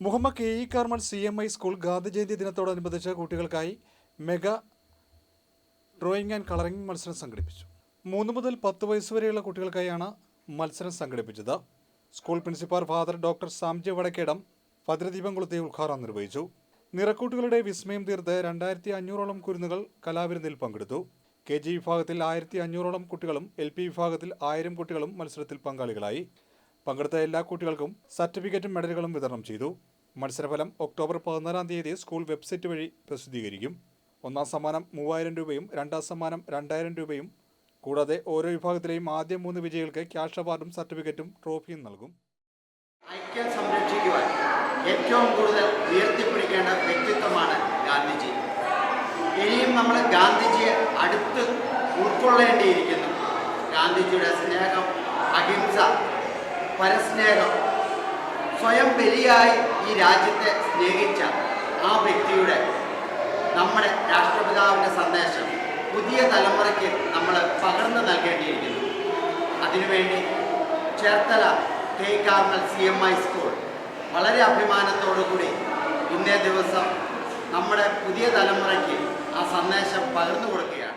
Muhammad K E Carmel C M I school Gandhi Jayanti ദിനത്തോടനുബന്ധിച്ച് കുട്ടികൾക്കായി mega drawing and colouring മത്സരം സംഘടിപ്പിച്ചു. മൂന്ന് മുതൽ പത്ത് വയസ്സ് വരെയുള്ള കുട്ടികൾക്കായാണ് മത്സരം സംഘടിപ്പിച്ചത്. School principal father doctor Samji Vadakkedam ഭദ്രദീപം കൊളുത്തി ഉദ്ഘാടനം നിർവഹിച്ചു. നിറക്കൂട്ടുകളുടെ വിസ്മയം തീർത്ത് രണ്ടായിരത്തി അഞ്ഞൂറോളം കുരുന്നുകൾ കലാവിരുന്നിൽ പങ്കെടുത്തു. കെ ജി വിഭാഗത്തിൽ ആയിരത്തി അഞ്ഞൂറോളം കുട്ടികളും എൽ പി വിഭാഗത്തിൽ ആയിരം കുട്ടികളും മത്സരത്തിൽ പങ്കാളികളായി. പങ്കെടുത്ത എല്ലാ കുട്ടികൾക്കും സർട്ടിഫിക്കറ്റും മെഡലുകളും വിതരണം ചെയ്തു. മത്സരഫലം ഒക്ടോബർ പതിനാലാം തീയതി സ്കൂൾ വെബ്സൈറ്റ് വഴി പ്രസിദ്ധീകരിക്കും. ഒന്നാം സമ്മാനം മൂവായിരം രൂപയും രണ്ടാം സമ്മാനം രണ്ടായിരം രൂപയും. കൂടാതെ ഓരോ വിഭാഗത്തിലെയും ആദ്യ മൂന്ന് വിജയികൾക്ക് ക്യാഷ് അവാർഡും സർട്ടിഫിക്കറ്റും ട്രോഫിയും നൽകും. ഐക്യം സംരക്ഷിക്കുവാൻ ഏറ്റവും കൂടുതൽ ഉയർത്തിപ്പിടിക്കേണ്ട വ്യക്തിത്വമാണ് ഗാന്ധിജി. ഇനിയും നമ്മൾ ഗാന്ധിജിയെ അടുത്ത് ഉൾക്കൊള്ളേണ്ടിയിരിക്കുന്നു. ഗാന്ധിജിയുടെ സ്നേഹം അഹിംസ പരസ്നേഹം സ്വയം ബലിയായി ഈ രാജ്യത്തെ സ്നേഹിച്ച ആ വ്യക്തിയുടെ നമ്മുടെ രാഷ്ട്രപിതാവിന്റെ സന്ദേശം പുതിയ തലമുറയ്ക്ക് നമ്മൾ പകർന്നു നൽകേണ്ടിയിരിക്കുന്നു. അതിനുവേണ്ടി Cherthala K Carmel C M I school വളരെ അഭിമാനത്തോടുകൂടി ഇന്നേ ദിവസം നമ്മുടെ പുതിയ തലമുറയ്ക്ക് ആ സന്ദേശം പകർന്നു കൊടുക്കുകയാണ്.